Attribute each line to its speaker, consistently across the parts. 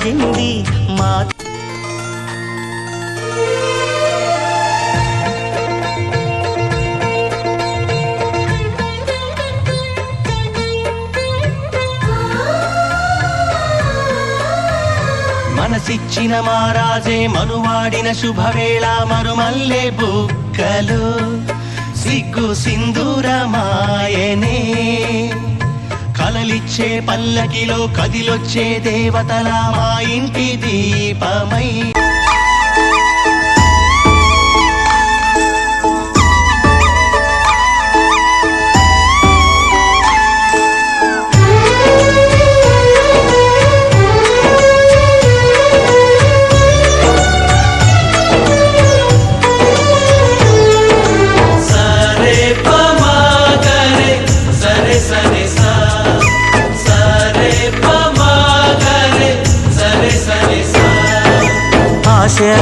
Speaker 1: కలిగింది మా మనసిచ్చిన మారాజే మనువాడిన శుభవేళ మరుమల్లె బుక్కలు. సిగ్గు సింధూరమాయనే అలలిచ్చే పల్లకిలో కదిలొచ్చే దేవతల మా ఇంటి దీపమై.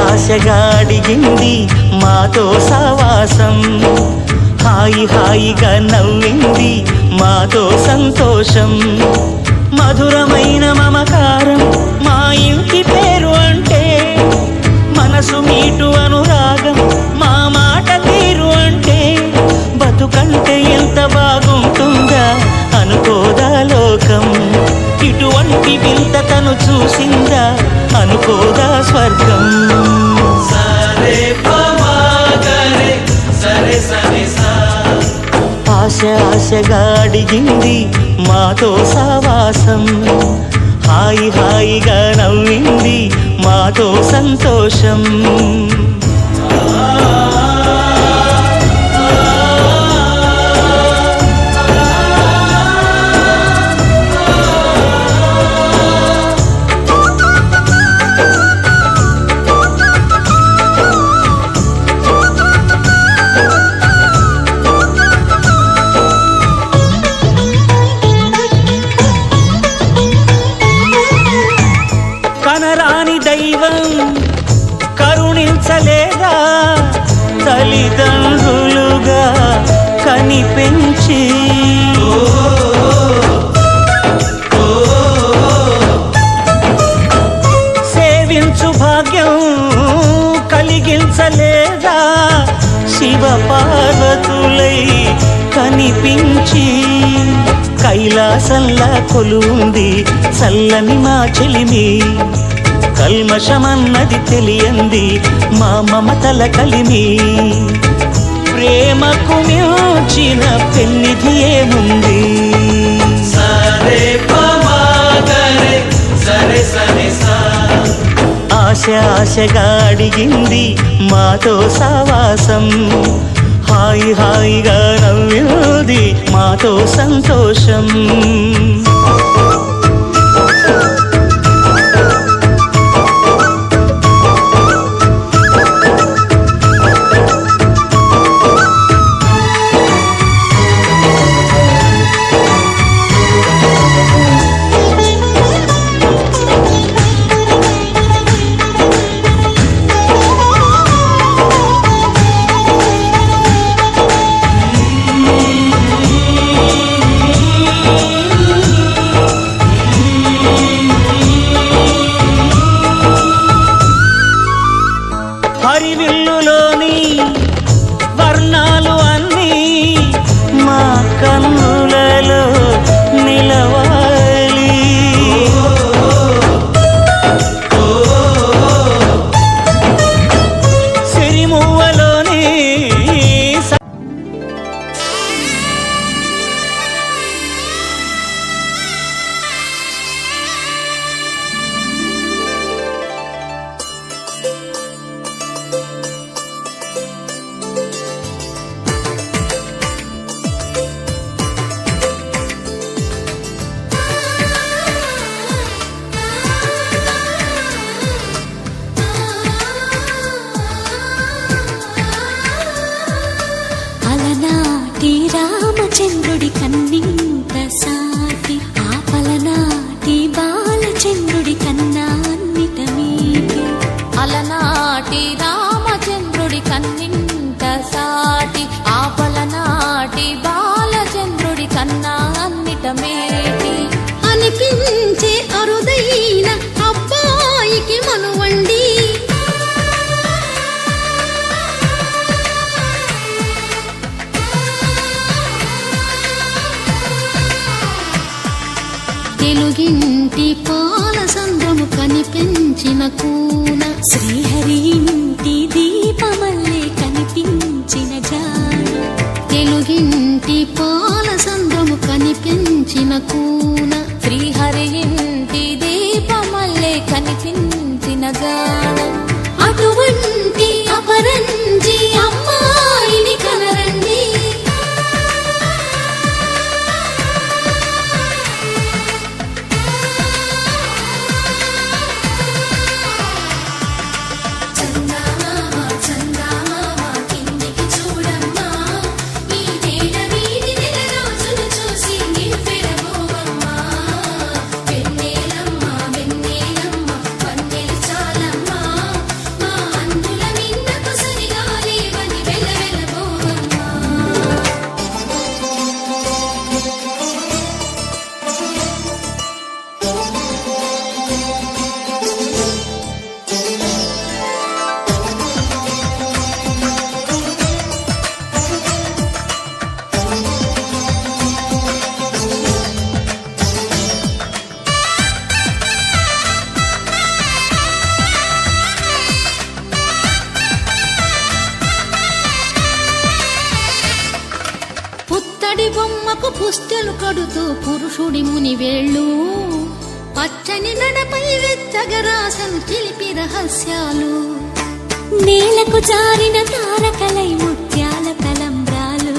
Speaker 1: ఆశగా అడిగింది మాతో సవాసం హాయి హాయిగా నవ్వింది మాతో సంతోషం. మధురమైన మమకారం మా ఇంటి పేరు అంటే మనసు మీటు అనురాగం మా మాట తీరు అంటే బతుకంటే ఎంత బాగుంటుందా అనుకోదా లోకం. ఇటువంటి వింత తను చూసిందా? అనుకోదా స్వర్గం? ఆశ ఆశగా అడిగింది మాతో సావాసం. హాయి హాయిగా నవ్వింది మాతో సంతోషం. కనిపించి కైలాసంలా కొలుంది చల్లని మా చెలిమి కల్మషమన్నది తెలియంది మా మమతల కలిమి ప్రేమకు మించిన పెన్నిధి ఏముంది? ఆశ ఆశగా అడిగింది మాతో సావాసం హాయి హాయిగా నవ్వింది మాతో సంతోషం.
Speaker 2: కనిపించిన
Speaker 3: శ్రీహరి ఇంటి దీపమల్లే కనిపించిన జాడు
Speaker 2: తెలుగింటి పాల సంద్రము కనిపించిన కూన
Speaker 4: శ్రీహరి ఇంటి దీపమల్లే కనిపించిన గానం
Speaker 2: పుస్తెలు పురుషుడి ముని వేళ్ళు. పచ్చని నడపై వెచ్చగరాసను చిలిపి రహస్యాలు.
Speaker 3: నేలకు జారిన తారకలై ముత్యాల తలంబ్రాలు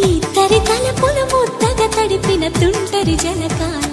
Speaker 3: ఇద్దరి తలపులు ముద్దగా తడిపిన తుంటరి జలకాలు.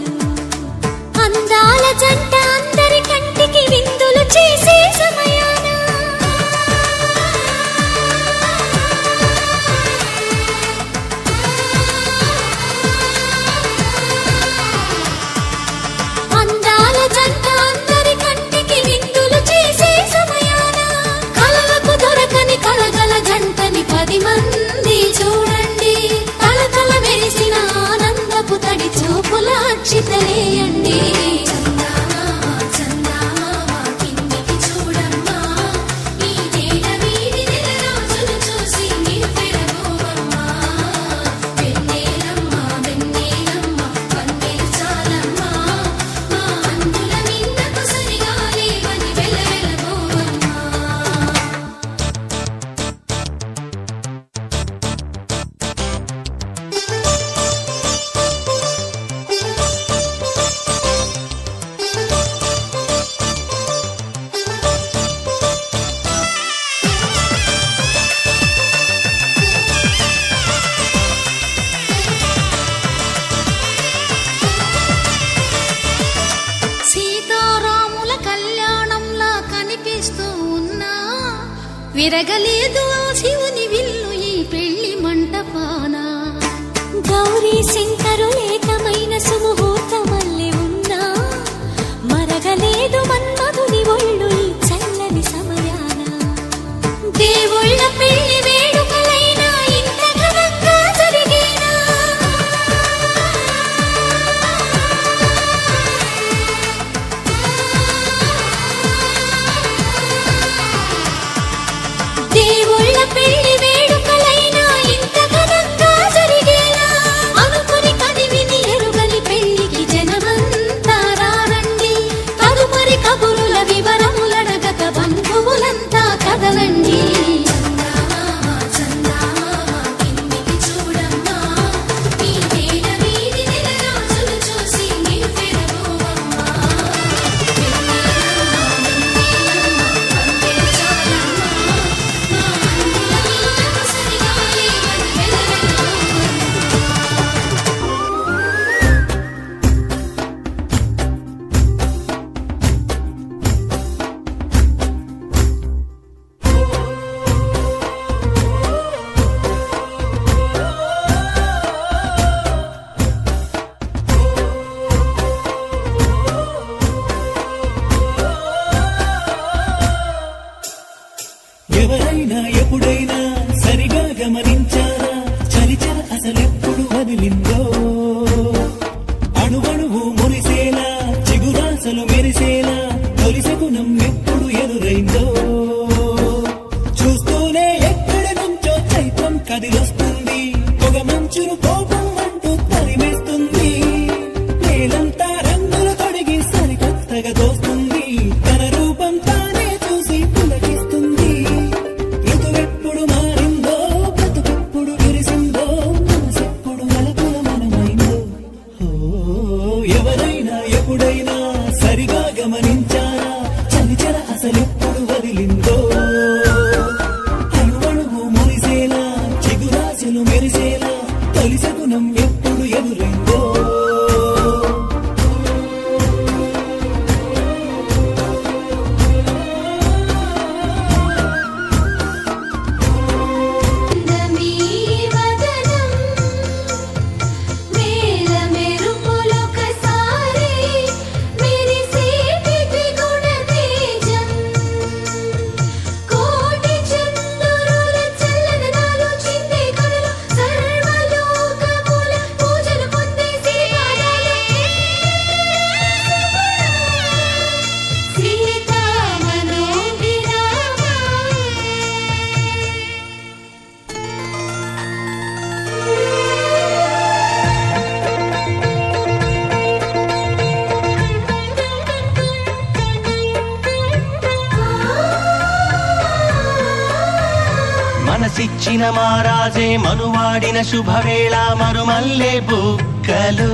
Speaker 5: మరచిన మారాజే మనువాడిన శుభవేళ మరుమల్లే బుక్కలు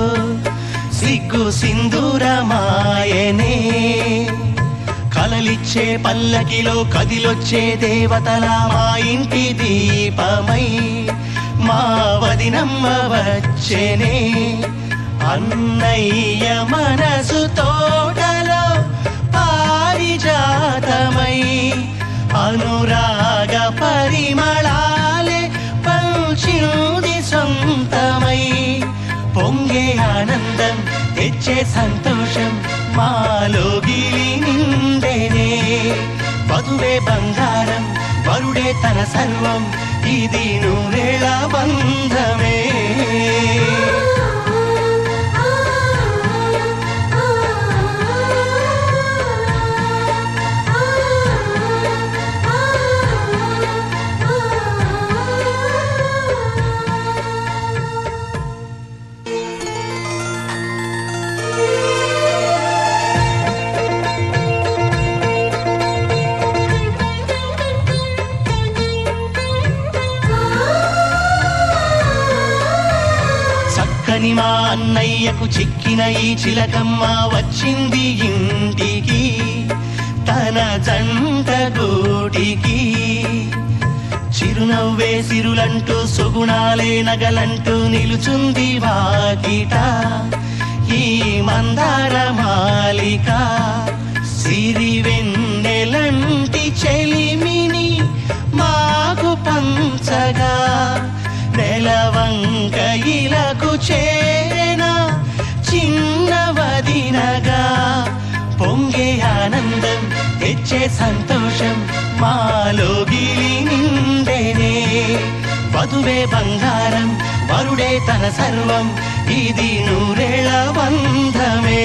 Speaker 5: సిగ్గు సింధూరమాయనే కలలిచ్చే పల్లకిలో కదిలొచ్చే దేవతల మా ఇంటి దీపమై మా వదినమ్మ వచ్చేనే అన్నయ్య మనసు తోటలో పారిజాతమై అనురాగ పరిమళా పంచింది సొంతమై పొంగే ఆనందం తెచ్చే సంతోషం మాలోగిలి నిండేనే. వధువే బంగారం వరుడే తన సర్వం ఇది నువ్వేళ బంధమే. మా చిక్కిన ఈ చిలకమ్మ వచ్చింది ఇంటికి తన జంట చిరునవ్వే సిరులంటూ సుగుణాలే నగలంటూ నిలుచుంది వాకిట. ఈ మందార మాలిక సిరి వెన్నెలంటి చెలిమిని మాకు పంచగా నెలవంక ఇలకు చేన చిన్నవదినగా పొంగే ఆనందం తెచ్చే సంతోషం మాలో నిండేనే వధువే బంగారం వరుడే తన సర్వం ఇది నూరేళ బంధమే.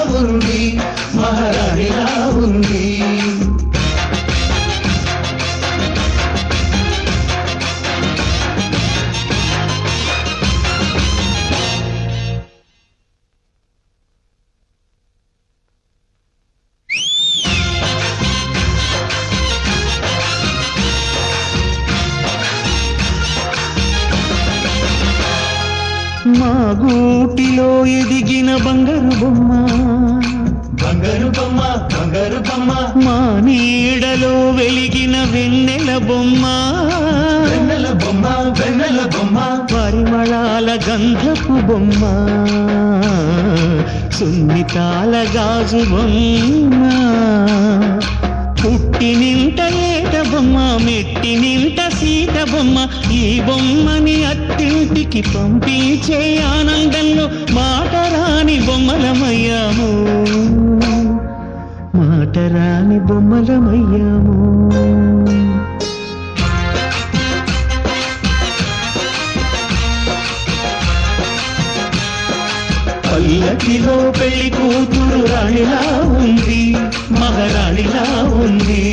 Speaker 1: ఉంది బొమ్మ పుట్టి ఏట బొమ్మ మెట్టి నింట సీత బొమ్మ ఈ బొమ్మని అత్తింటికి పంపించే ఆనందంలో మాట రాని బొమ్మలమయ్యాము. మాట రాని బొమ్మలమయ్యాము. పల్లకిలో పెళ్ళి కూతురు రాణిలా ఉంది మహారాణిలా ఉంది.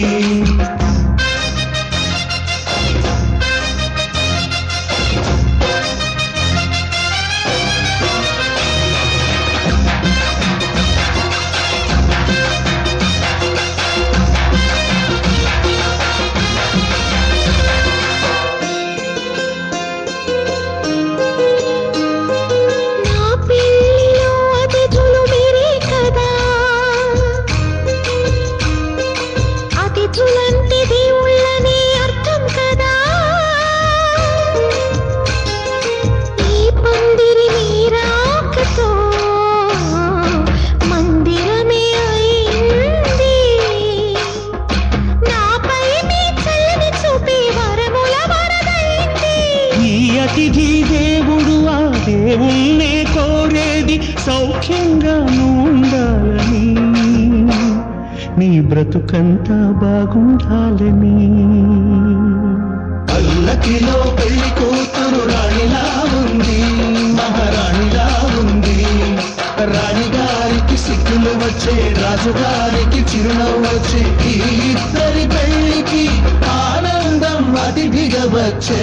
Speaker 1: నీ బ్రతుకంతా బాగుండాలని పల్లకిలో పెళ్ళి కూతురు రాణిలా ఉంది మహారాణిలా ఉంది. రాణిగారికి సిగ్గులు వచ్చే రాజుగారికి చిరునవ్వు వచ్చే ఈ ఇద్దరి పెళ్ళికి ఆనందం అతిథిగా వచ్చే.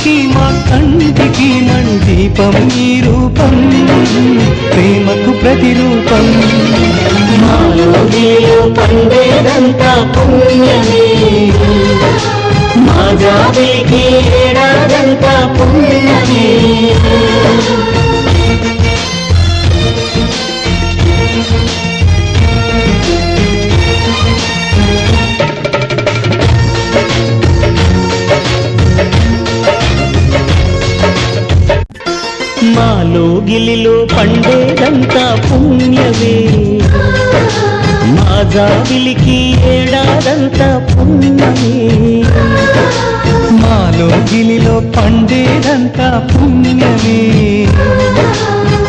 Speaker 1: కంటికి మా కంటికి మణి దీపం ఈ రూపం ప్రేమకు ప్రతిరూపం. పండేదంతా పుణ్యమే. మా జాబిలికి ఏడాదంతా పుణ్యమే. మాలో గిలిలో పండేదంతా పుణ్యమే. మా జాబిలికి ఏడాదంతా పుణ్యమే. మాలో గిలిలో పండేదంతా పుణ్యమే.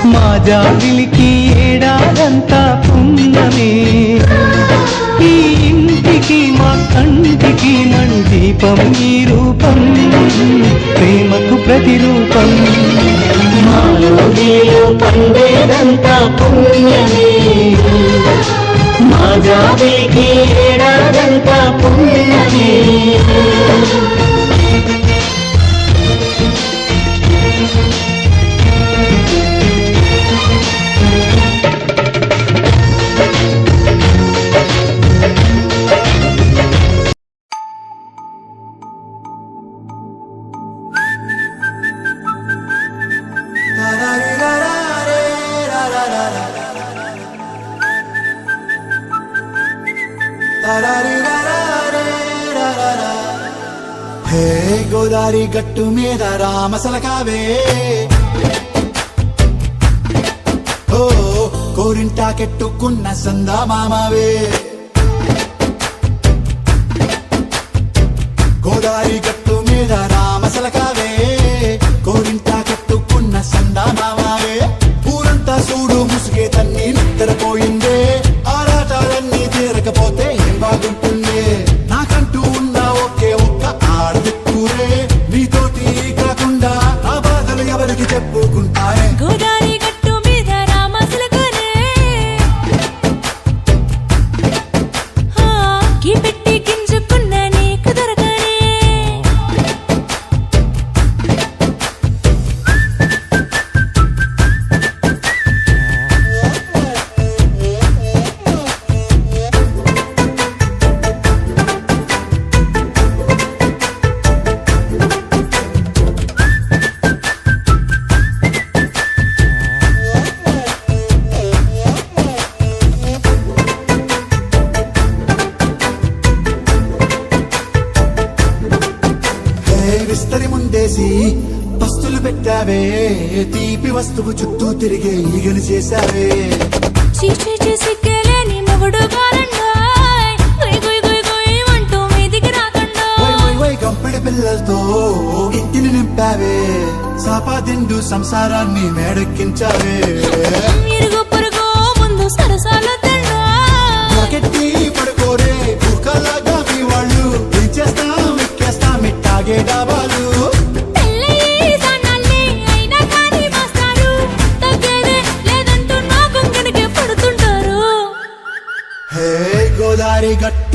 Speaker 1: మా జాబిలికి ఏడాదంతా పుణ్యమే. కంటికి మా కంటికి మణి ఈ రూపం. ప్రేమకు ప్రతిరూపం. మాలోగిలో పండేదంతా పుణ్యమే. మా జాబిలికి ఏడాదంతా పుణ్యమే.
Speaker 6: వస్తువు చుట్టూ తిరిగే ఈగలు చేశావే.
Speaker 4: చీచి మొగుడు
Speaker 6: వై వై గంపెడి పిల్లలతో ఇంటిని నింపావే. సాపాదిండు సంసారాన్ని మేడెక్కించావే.
Speaker 4: ముందు సరసాల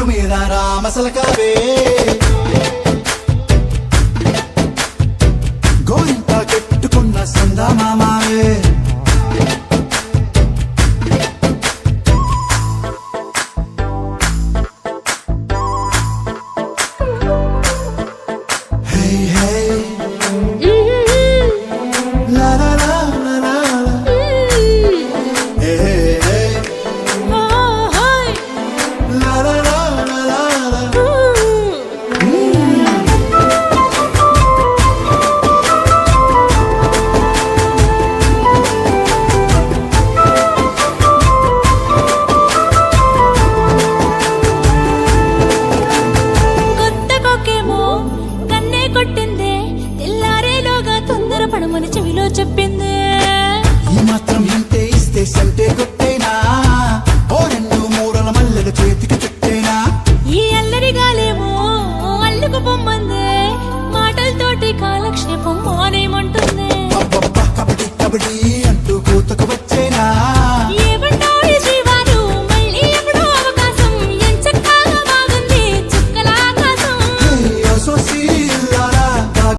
Speaker 6: మీద రామసలకావే